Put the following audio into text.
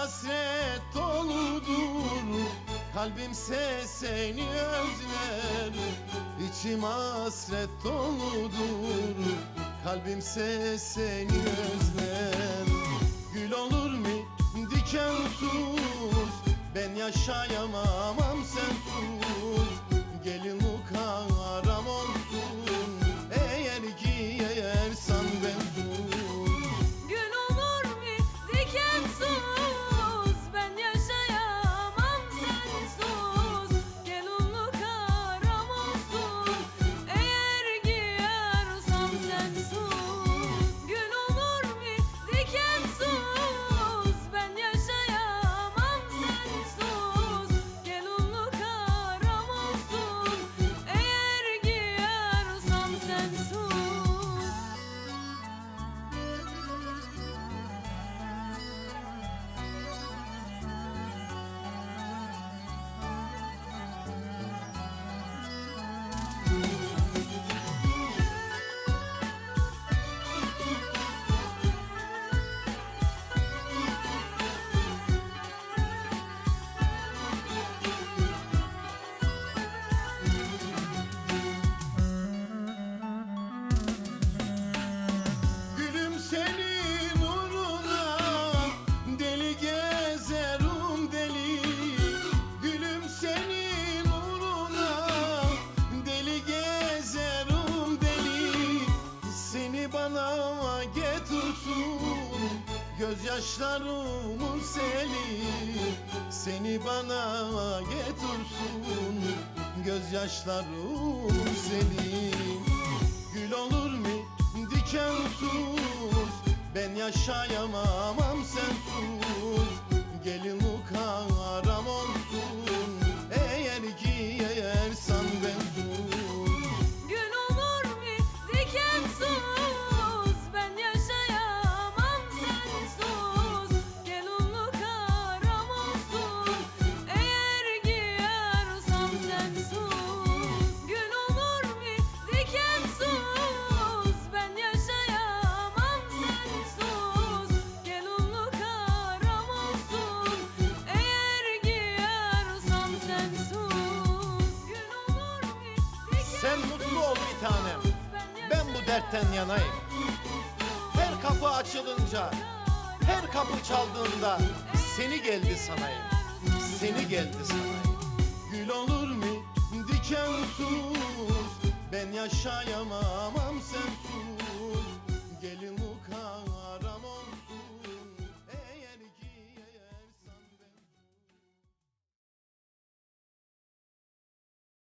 hasret doludur. Kalbimse seni özler. İçim hasret doludur. Kalbimse seni özler. Gül olur mu diken sus Ben yaşayamam Gözyaşlarımın seli Seni bana getirsin Gözyaşlarımın seli Gül olur mu dikensuz Ben yaşayamam sensiz Sen mutlu ol bir tanem. Ben bu dertten yanayım. Her kapı açılınca Her kapı çaldığında Seni geldi sanayım. Seni geldi sanayım. Gül olur mu? Dikensuz Ben yaşayamam sensiz Gelin